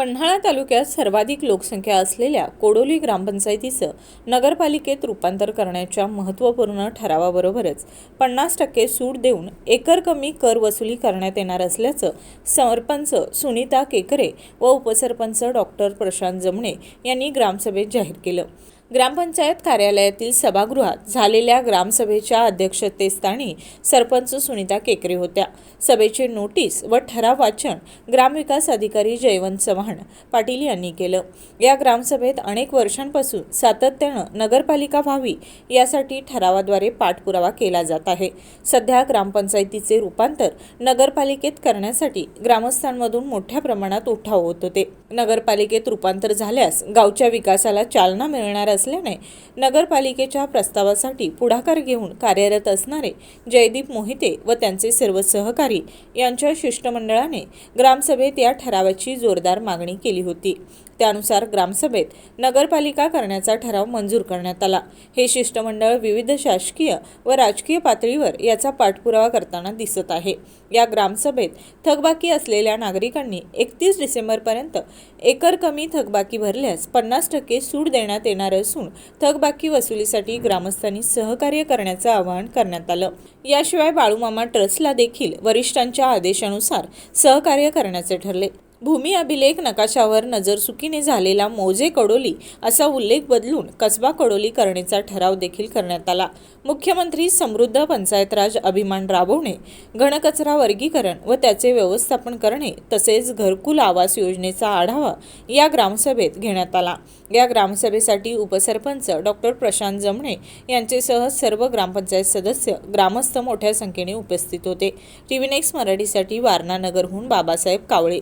पन्हाळा तालुक्यात सर्वाधिक लोकसंख्या असलेल्या कोडोली ग्रामपंचायतीचं नगरपालिकेत रूपांतर करण्याच्या महत्त्वपूर्ण ठरावाबरोबरच पन्नास टक्के सूट देऊन एकर कमी कर वसुली करण्यात येणार असल्याचं सरपंच सुनीता केकरे व उपसरपंच डॉक्टर प्रशांत जमणे यांनी ग्रामसभेत जाहीर केलं. ग्रामपंचायत कार्यालयातील सभागृहात झालेल्या ग्रामसभेच्या अध्यक्षतेस्थानी सरपंच सुनीता केकरे होत्या. सभेचे नोटीस व ठराव वाचन ग्रामविकास अधिकारी जयवंत चव्हाण पाटील यांनी केलं. या ग्रामसभेत अनेक वर्षांपासून सातत्यानं नगरपालिका व्हावी यासाठी ठरावाद्वारे पाठपुरावा केला जात आहे. सध्या ग्रामपंचायतीचे रूपांतर नगरपालिकेत करण्यासाठी ग्रामस्थांमधून मोठ्या प्रमाणात उठाव होत होते. नगरपालिकेत रूपांतर झाल्यास गावच्या विकासाला चालना मिळणार असल्याने नगरपालिकेच्या प्रस्तावासाठी पुढाकार घेऊन कार्यरत असणारे जयदीप मोहिते व त्यांचे सर्व सहकारी यांच्या शिष्टमंडळाने ग्रामसभेत या ठरावाची जोरदार मागणी केली होती. त्यानुसार ग्रामसभेत नगरपालिका करण्याचा ठराव मंजूर करण्यात आला. हे शिष्टमंडळ विविध शासकीय व राजकीय पातळीवर याचा पाठपुरावा करताना दिसत आहे. या ग्रामसभेत थकबाकी असलेल्या नागरिकांनी एकतीस डिसेंबरपर्यंत एकर कमी थकबाकी भरल्यास पन्नास टक्के सूट देण्यात येणार असून थकबाकी वसुलीसाठी ग्रामस्थांनी सहकार्य करण्याचं आवाहन करण्यात आलं. याशिवाय बाळूमामा ट्रस्टला देखील वरिष्ठांच्या आदेशानुसार सहकार्य करण्याचे ठरले. भूमी अभिलेख नकाशावर नजरचुकीने झालेला मोजे कडोली असा उल्लेख बदलून कसबा कडोली करण्याचा ठराव देखील करण्यात आला. मुख्यमंत्री समृद्ध पंचायत राज अभिमान राबवणे घनकचरा वर्गीकरण व त्याचे व्यवस्थापन करणे तसेच घरकुल आवास योजनेचा आढावा या ग्रामसभेत घेण्यात आला. या ग्रामसभेसाठी उपसरपंच डॉक्टर प्रशांत जमणे यांचेसह सर्व ग्रामपंचायत सदस्य ग्रामस्थ मोठ्या संख्येने उपस्थित होते. टीव्ही नेक्स्ट मराठीसाठी वारणानगरहून बाबासाहेब कावळे.